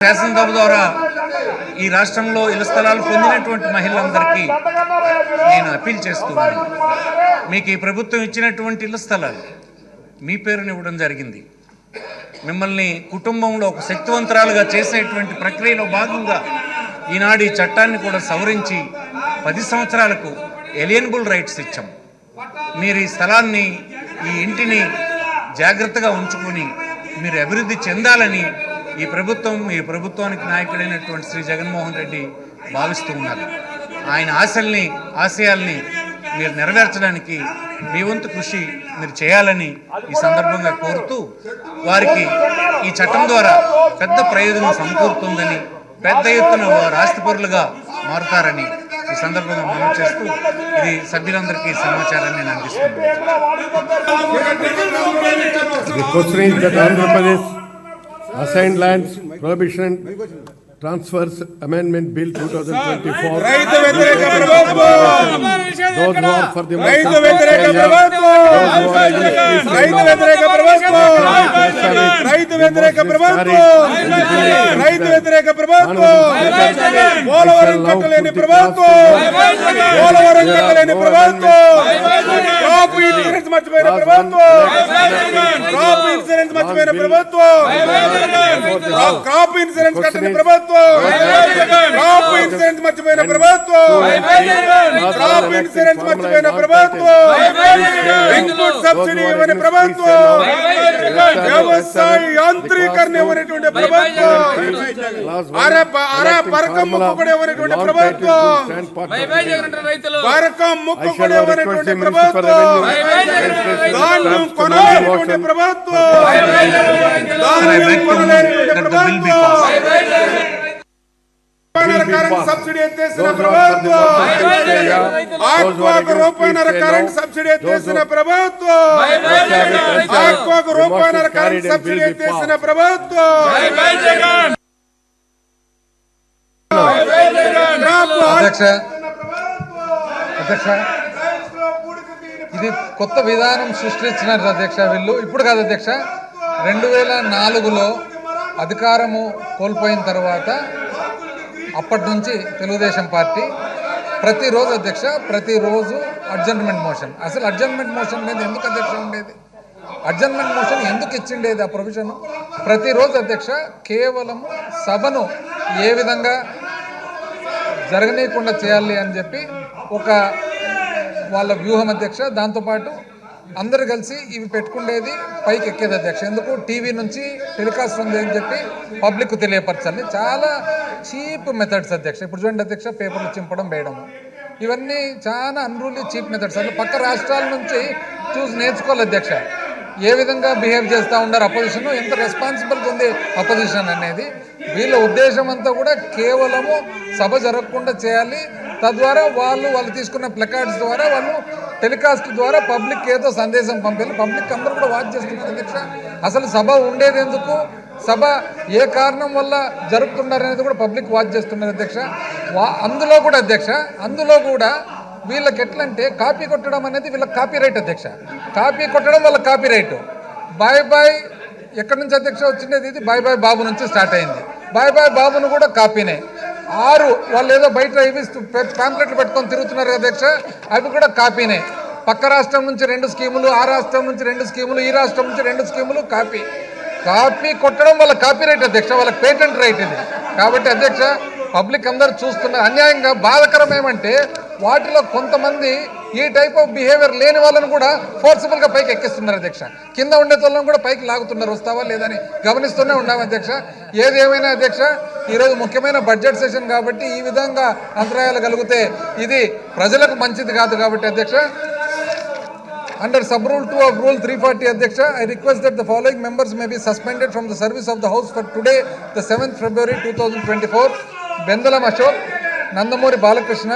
శాసనసభ ద్వారా ఈ రాష్ట్రంలో ఇళ్ళ స్థలాలు పొందినటువంటి మహిళలందరికీ నేను అప్పీల్ చేస్తున్నాను మీకు ఈ ప్రభుత్వం ఇచ్చినటువంటి ఇళ్ళ స్థలాలు మీ పేరుని ఇవ్వడం జరిగింది. మిమ్మల్ని కుటుంబంలో ఒక శక్తివంతరాలుగా చేసేటువంటి ప్రక్రియలో భాగంగా ఈనాడు ఈ చట్టాన్ని కూడా సవరించి పది సంవత్సరాలకు ఎలియనబుల్ రైట్స్ ఇచ్చాం. మీరు ఈ స్థలాన్ని ఈ ఇంటిని జాగ్రత్తగా ఉంచుకొని మీరు అభివృద్ధి చెందాలని ఈ ప్రభుత్వం ఈ ప్రభుత్వానికి నాయకుడైనటువంటి శ్రీ జగన్మోహన్ రెడ్డి భావిస్తూ ఉన్నారు. ఆయన ఆశల్ని ఆశయాల్ని మీరు నెరవేర్చడానికి మీ వంతు కృషి మీరు చేయాలని ఈ సందర్భంగా కోరుతూ వారికి ఈ చట్టం ద్వారా పెద్ద ప్రయోజనం సమకూరుతుందని పెద్ద ఎత్తున వారు ఆస్తిపరులుగా మారుతారని ఈ సందర్భంగా మనం చేస్తూ ఇది సభ్యులందరికీ సమాచారాన్ని నేను అందిస్తున్నాను. question is that Andhra Pradesh assigned lands prohibition transfers amendment bill 2024. రైతు వ్యతిరేక ప్రభుత్వం రైతు వ్యతిరేక ప్రభుత్వం! రైతు వ్యతిరేక ప్రభుత్వం! పోలవరం కట్టలేని ప్రభుత్వం! పోలవరం కట్టలేని ప్రభుత్వం! క్రాప్ ఇన్సూరెన్స్ మర్చిపోయిన ప్రభుత్వం! క్రాప్ ఇన్సూరెన్స్ మర్చిపోయిన ప్రభుత్వం! క్రాప్ ఇన్సూరెన్స్ కట్టని ప్రభుత్వం! క్రాప్ ఇన్సూరెన్స్ మర్చిపోయిన ప్రభుత్వం! క్రాప్ ఇన్సూరెన్స్ మర్చిపోయిన ప్రభుత్వం! ఇన్పుట్ సబ్సిడీ ఇవ్వని ప్రభుత్వం! వ్యవసాయ యాంత్రీకరణ ఇవ్వనటువంటి ప్రభుత్వం అర పరకం ముక్కు కూడా ఇవ్వనటువంటి ప్రభుత్వం పరకం ముక్కు కూడా ఇవ్వనటువంటి ప్రభుత్వం ధాన్యం కొనాలనేటువంటి ప్రభుత్వం ధాన్యం కొనలేనటువంటి ప్రభుత్వం సబ్సిడీ ఎత్తేసిన ప్రభుత్వం ఆక్వాకు రూపాయల కరెంట్ సబ్సిడీ ఎత్తేసిన ప్రభుత్వం ఆక్వాకు రూపాయల కరెంట్ సబ్సిడీ ఎత్తేసిన ప్రభుత్వం అధ్యక్ష అధ్యక్ష ఇది కొత్త విధానం సృష్టించినారు అధ్యక్ష వీళ్ళు. ఇప్పుడు కాదు అధ్యక్ష. రెండు వేల నాలుగులో అధికారము కోల్పోయిన తర్వాత అప్పటి నుంచి తెలుగుదేశం పార్టీ ప్రతిరోజు అధ్యక్ష ప్రతిరోజు అడ్జర్న్మెంట్ మోషన్ అసలు అడ్జర్న్మెంట్ మోషన్ మీద ఎందుకు అధ్యక్ష ఉండేది? అడ్జర్న్మెంట్ మోషన్ ఎందుకు ఇచ్చిండేది ఆ ప్రొవిజన్ ప్రతిరోజు అధ్యక్ష కేవలము సభను ఏ విధంగా జరగనీయకుండా చేయాలి అని చెప్పి ఒక వాళ్ళ వ్యూహం అధ్యక్ష దాంతోపాటు అందరు కలిసి ఇవి పెట్టుకుండేది పైకి ఎక్కేది అధ్యక్ష. ఎందుకు? టీవీ నుంచి టెలికాస్ట్ ఉంది అని చెప్పి పబ్లిక్ తెలియపరచాలి. చాలా చీప్ మెథడ్స్ అధ్యక్ష. ఇప్పుడు చూడండి అధ్యక్ష పేపర్లు చింపడం వేయడము ఇవన్నీ చాలా అన్రూలీ చీప్ మెథడ్స్ అంటే పక్క రాష్ట్రాల నుంచి చూసి నేర్చుకోవాలి అధ్యక్ష. ఏ విధంగా బిహేవ్ చేస్తూ ఉన్నారు అపోజిషన్ ఎంత రెస్పాన్సిబిలిటీ ఉంది అపోజిషన్ అనేది. వీళ్ళ ఉద్దేశం అంతా కూడా కేవలము సభ జరగకుండా చేయాలి. తద్వారా వాళ్ళు వాళ్ళు తీసుకున్న ప్లకార్డ్స్ ద్వారా వాళ్ళు టెలికాస్ట్ ద్వారా పబ్లిక్ ఏదో సందేశం పంపారు. పబ్లిక్ అందరూ కూడా వాచ్ చేస్తున్నారు అధ్యక్ష అసలు సభ ఉండేది ఎందుకు? సభ ఏ కారణం వల్ల జరుపుతున్నారు అనేది కూడా పబ్లిక్ వాచ్ చేస్తున్నారు అధ్యక్ష వా అందులో కూడా అధ్యక్ష అందులో కూడా వీళ్ళకి ఎట్లంటే కాపీ కొట్టడం అనేది వీళ్ళకి కాపీ రైట్ అధ్యక్ష కాపీ కొట్టడం వాళ్ళ కాపీ రైట్ బాయ్ బాయ్ ఎక్కడి నుంచి అధ్యక్ష వచ్చిండేది ఇది? బాయ్ బాయ్ బాబు నుంచి స్టార్ట్ అయింది. బాయ్ బాయ్ బాబును కూడా కాపీనే. ఆరు వాళ్ళు ఏదో బయట ఇవి పాంప్లెట్లు పెట్టుకొని తిరుగుతున్నారు అధ్యక్ష అవి కూడా కాపీనే. పక్క రాష్ట్రం నుంచి రెండు స్కీములు ఆ రాష్ట్రం నుంచి రెండు స్కీములు ఈ రాష్ట్రం నుంచి రెండు స్కీములు కాపీ. కాపీ కొట్టడం వాళ్ళ కాపీ రైట్ అధ్యక్ష వాళ్ళకి పేటెంట్ రైట్ ఇది. కాబట్టి అధ్యక్ష పబ్లిక్ అందరు చూస్తున్నారు అన్యాయంగా బాధకరం ఏమంటే వాటిలో కొంతమంది ఈ టైప్ ఆఫ్ బిహేవియర్ లేని వాళ్ళని కూడా ఫోర్సిబుల్గా పైకి ఎక్కిస్తున్నారు అధ్యక్ష. కింద ఉండే వాళ్ళని కూడా పైకి లాగుతున్నారు. వస్తావా లేదని గమనిస్తూనే ఉన్నాం అధ్యక్ష. ఏది ఏమైనా అధ్యక్ష ఈరోజు ముఖ్యమైన బడ్జెట్ సెషన్ కాబట్టి ఈ విధంగా అంతరాయాలు కలిగితే ఇది ప్రజలకు మంచిది కాదు కాబట్టి అధ్యక్ష. Under sub rule 2 of rule 340 Adhyaksha, I request that the following members may be suspended from the service of the house for today, the 7th February 2024. Bendalam Ashok Nandamuri Balakrishna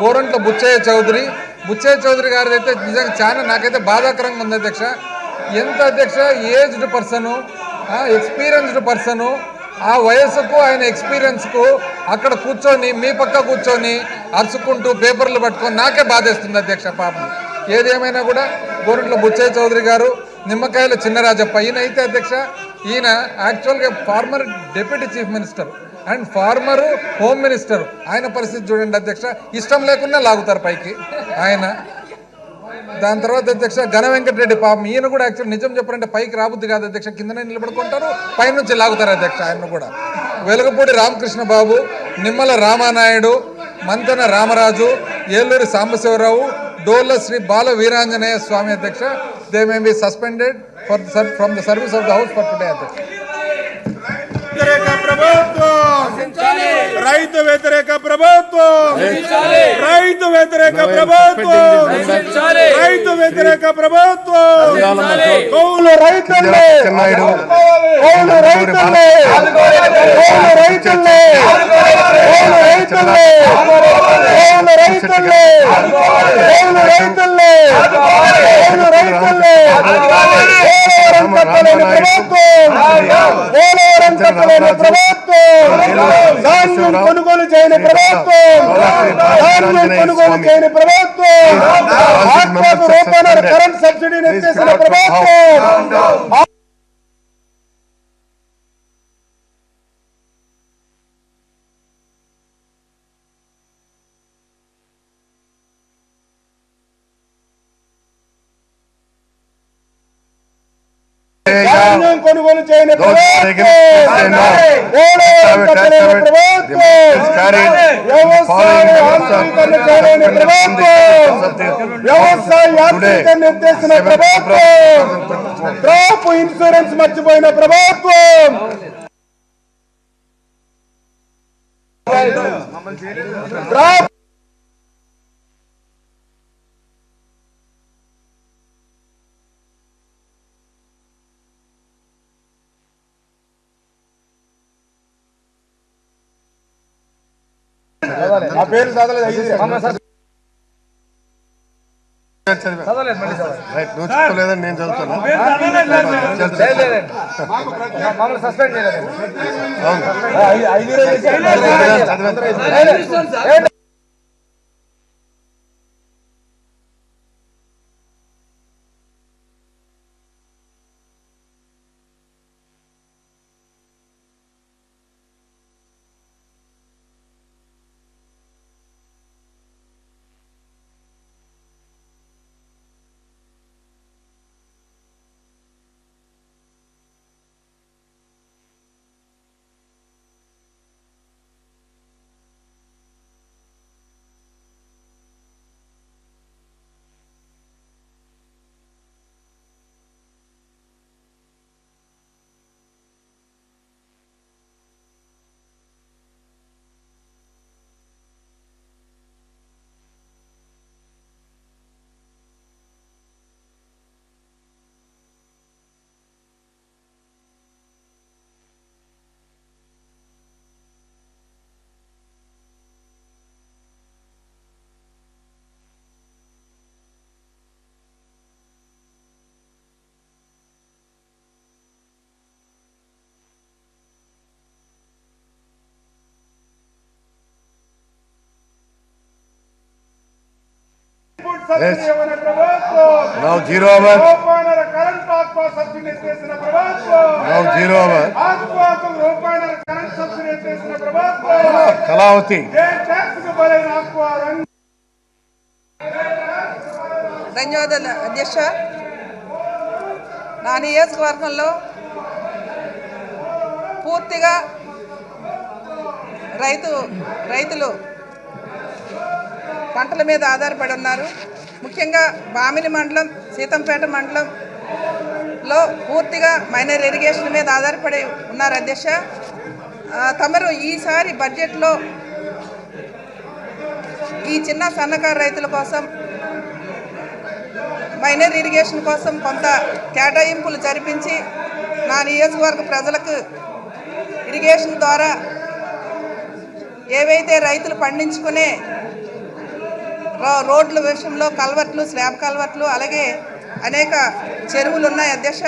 Gorantla Buchaiah Chowdary Buchaiah Chowdary గారి అయితే నిజంగా చాలా నాకైతే బాధాకరంగా ఉంది అధ్యక్ష. ఎంత అధ్యక్ష? ఏజ్డ్ పర్సను ఎక్స్పీరియన్స్డ్ పర్సను ఆ వయస్సుకు ఆయన ఎక్స్పీరియన్స్కు అక్కడ కూర్చొని మీ పక్క కూర్చొని అరుచుకుంటూ పేపర్లు పట్టుకొని నాకే బాధేస్తుంది అధ్యక్ష పాపం. ఏదేమైనా కూడా గోరంట్ల బుచ్చయ్య చౌదరి గారు నిమ్మకాయల చిన్నరాజప్ప ఈయన అయితే అధ్యక్ష ఈయన యాక్చువల్గా former deputy chief minister and former home minister. ఆయన పరిస్థితి చూడండి అధ్యక్ష ఇష్టం లేకుండా లాగుతారు పైకి. ఆయన దాని తర్వాత అధ్యక్ష ఘన వెంకటరెడ్డి పాపం. ఈయన కూడా యాక్చువల్ నిజం చెప్పాలంటే పైకి రాబుద్ది కాదు అధ్యక్ష. కిందనే నిలబడుకుంటారు పైనుంచి లాగుతారు అధ్యక్ష ఆయన కూడా. వెలగపూడి రామకృష్ణ బాబు నిమ్మల రామానాయుడు మంతన రామరాజు ఏలూరి సాంబశివరావు డోర్ల శ్రీ బాల వీరాంజనేయ స్వామి అధ్యక్ష. They may be suspended for from the service of the house for today అధ్యక్ష. వ్యతిరేక ప్రభుత్వం. రైతు వ్యతిరేక ప్రభుత్వం. రైతు వ్యతిరేక ప్రభుత్వం. రైతు వ్యతిరేక ప్రభుత్వం. కౌలు చెన్నాయుడు కౌలు రైతుల్ని. కౌలు రైతుల్ని. కౌలు రైతుల్ని. కౌలు రైతుల్ని. కౌలు రైతుల్ని కౌలు రైతుల్ని పోలవరం కట్టలేని ప్రభుత్వం. పోలవరం కట్టలేని ప్రభుత్వం. ధాన్యం కొనుగోలు చేయని ప్రభుత్వం. ధాన్యం కొనుగోలు చేయని ప్రభుత్వం. ఆత్మకు రూపాయల కరెంట్ సబ్సిడీని ప్రభుత్వం. కొనుగోలు చేయని వ్యవసాయ యాంత్రీకరణ ఎత్తేసిన ప్రభుత్వం. క్రాప్ ఇన్సూరెన్స్ మర్చిపోయిన ప్రభుత్వం. క్రాప్ ఆ పేరు చదవలేదు రైట్ నువ్వు చెప్పలేదని నేను చదువుతాను చదివాను. Now zero Now zero Kalavathi ధన్యవాదాలు అధ్యక్ష. నా నియోజకవర్గంలో పూర్తిగా రైతు రైతులు పంటల మీద ఆధారపడి ఉన్నారు. ముఖ్యంగా బామిని మండలం సీతంపేట మండలంలో పూర్తిగా మైనర్ ఇరిగేషన్ మీద ఆధారపడి ఉన్నారు అధ్యక్ష. తమరు ఈసారి బడ్జెట్లో ఈ చిన్న సన్నకారు రైతుల కోసం మైనర్ ఇరిగేషన్ కోసం కొంత కేటాయింపులు జరిపించి నా నియోజకవర్గ ప్రజలకు ఇరిగేషన్ ద్వారా ఏవైతే రైతులు పండించుకునే రోడ్ల విషయంలో కల్వర్ట్లు స్లాబ్ కల్వర్ట్లు అలాగే అనేక చెరువులు ఉన్నాయి అధ్యక్ష.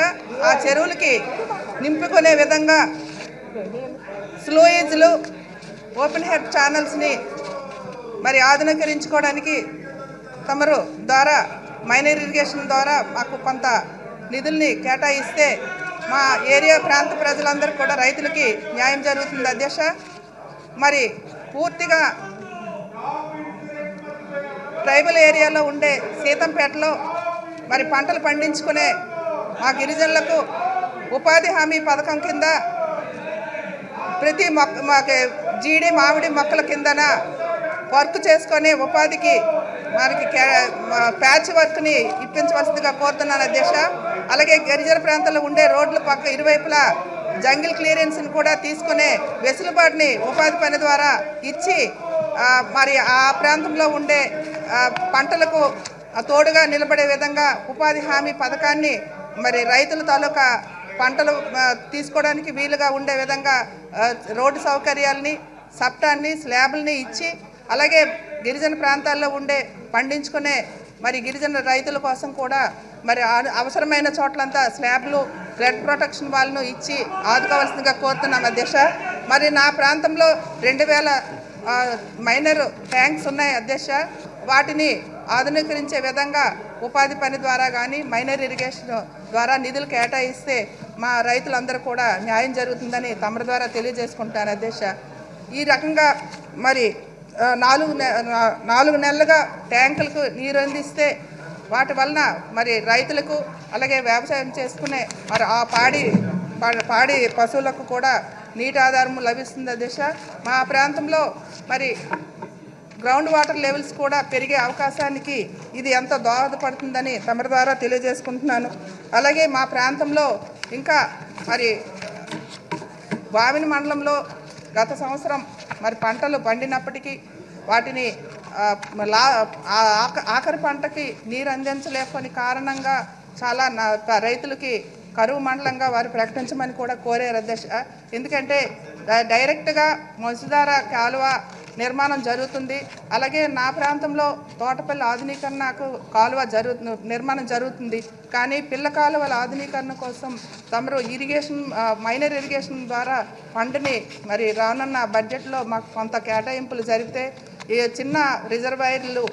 ఆ చెరువులకి నింపుకునే విధంగా స్లోయేజ్లు ఓపెన్ హెడ్ ఛానల్స్ని మరి ఆధునీకరించుకోవడానికి తమరు ద్వారా మైనర్ ఇరిగేషన్ ద్వారా మాకు కొంత నిధుల్ని కేటాయిస్తే మా ఏరియా ప్రాంత ప్రజలందరూ కూడా రైతులకి న్యాయం జరుగుతుంది అధ్యక్ష. మరి పూర్తిగా ట్రైబల్ ఏరియాలో ఉండే సీతంపేటలో మరి పంటలు పండించుకునే మా గిరిజనులకు ఉపాధి హామీ పథకం కింద ప్రతి మొక్క మాకు జీడి మామిడి మొక్కల కిందన వర్క్ చేసుకొని ఉపాధికి మనకి ప్యాచ్ వర్క్ని ఇప్పించవలసిందిగా కోరుతున్నాను అధ్యక్ష. అలాగే గిరిజన ప్రాంతాల్లో ఉండే రోడ్ల పక్క ఇరువైపులా జంగిల్ క్లియరెన్స్ని కూడా తీసుకునే వెసులుబాటుని ఉపాధి పని ద్వారా ఇచ్చి మరి ఆ ప్రాంతంలో ఉండే పంటలకు తోడుగా నిలబడే విధంగా ఉపాధి హామీ పథకాన్ని మరి రైతుల తాలూకా పంటలు తీసుకోవడానికి వీలుగా ఉండే విధంగా రోడ్డు సౌకర్యాలని సప్టాన్ని స్లాబ్లని ఇచ్చి అలాగే గిరిజన ప్రాంతాల్లో ఉండే పండించుకునే మరి గిరిజన రైతుల కోసం కూడా మరి అవసరమైన చోట్లంతా స్లాబ్లు ఫ్లడ్ ప్రొటెక్షన్ వాళ్ళను ఇచ్చి ఆదుకోవాల్సిందిగా కోరుతున్నాం అధ్యక్ష మరి నా ప్రాంతంలో రెండు వేల మైనర్ ట్యాంక్స్ ఉన్నాయి అధ్యక్ష వాటిని ఆధునీకరించే విధంగా ఉపాధి పని ద్వారా కానీ మైనర్ ఇరిగేషన్ ద్వారా నిధులు కేటాయిస్తే మా రైతులందరూ కూడా న్యాయం జరుగుతుందని తమరి ద్వారా తెలియజేసుకుంటాను అధ్యక్ష. ఈ రకంగా మరి నాలుగు నాలుగు నెలలుగా ట్యాంకులకు నీరు అందిస్తే వాటి వలన మరి రైతులకు అలాగే వ్యవసాయం చేసుకునే మరి ఆ పాడి పా- పాడి పశువులకు కూడా నీటి ఆధారం లభిస్తుంది దిశ మా ప్రాంతంలో మరి గ్రౌండ్ వాటర్ లెవెల్స్ కూడా పెరిగే అవకాశానికి ఇది ఎంత దోహదపడుతుందని తమరి ద్వారా తెలియజేసుకుంటున్నాను. అలాగే మా ప్రాంతంలో ఇంకా మరి బావిని మండలంలో గత సంవత్సరం మరి పంటలు పండినప్పటికీ వాటిని లా ఆక- ఆఖరి పంటకి నీరు అందించలేకపోని కారణంగా చాలా రైతులకి కరువు మండలంగా వారు ప్రకటించమని కూడా కోరారు అధ్యక్ష. ఎందుకంటే డై- డైరెక్ట్గా మంచుధార కాలువ నిర్మాణం జరుగుతుంది. అలాగే నా ప్రాంతంలో తోటపల్లి ఆధునీకరణకు కాలువ జరుగు నిర్మాణం జరుగుతుంది. కానీ పిల్ల కాలువల ఆధునీకరణ కోసం తమరు ఇరిగేషన్ మైనర్ ఇరిగేషన్ ద్వారా ఫండ్ని మరి రానున్న బడ్జెట్లో మాకు కొంత కేటాయింపులు జరిగితే ఈ చిన్న రిజర్వాయర్లు